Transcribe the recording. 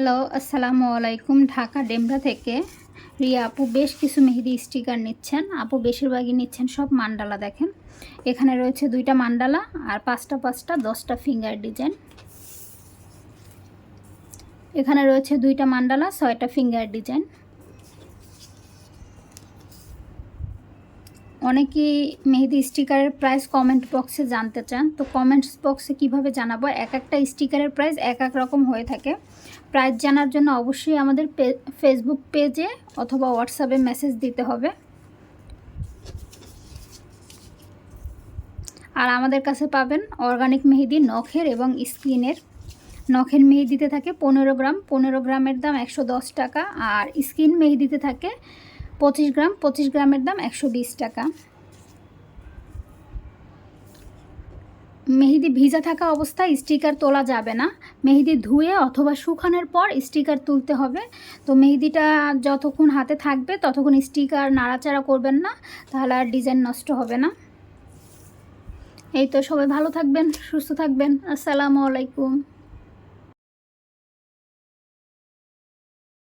Hello, আসসালামু আলাইকুম। ঢাকা ডেমরা থেকে রিয়া আপু বেশ কিছু মেহেদি স্টিকার নিচ্ছেন। আপু বেশিরভাগই নিচ্ছেন সব মান্ডালা, দেখেন। এখানে রয়েছে দুইটা মান্ডালা আর পাঁচটা পাঁচটা, দশটা ফিঙ্গার ডিজাইন। এখানে রয়েছে দুইটা মান্ডালা, ছয়টা ফিঙ্গার ডিজাইন। অনেকেই মেহেদি স্টিকারের প্রাইস কমেন্ট বক্সে জানতে চান। তো কমেন্টস বক্সে কীভাবে জানাব? এক একটা স্টিকারের প্রাইস এক এক রকম হয়ে থাকে। প্রাইস জানার জন্য অবশ্যই আমাদের ফেসবুক পেজে অথবা হোয়াটসঅ্যাপে মেসেজ দিতে হবে। আর আমাদের কাছে পাবেন অর্গানিক মেহেদি, নখের এবং স্কিনের নখের মেহেদিতে থাকে পনেরো গ্রাম। পনেরো গ্রামের দাম একশো দশ টাকা। আর স্কিন মেহেদিতে থাকে পঁচিশ গ্রাম, পঁচিশ গ্রামের দাম একশো বিশ টাকা। মেহেদি ভিজা থাকা অবস্থায় স্টিকার তোলা যাবে না। মেহেদি ধুয়ে অথবা শুকানোর পর স্টিকার তুলতে হবে। তো মেহেদিটা যতক্ষণ হাতে থাকবে, ততক্ষণ স্টিকার নাড়াচাড়া করবেন না, তাহলে আর ডিজাইন নষ্ট হবে না। এই তো সবাই ভালো থাকবেন, সুস্থ থাকবেন। আসসালামু আলাইকুম।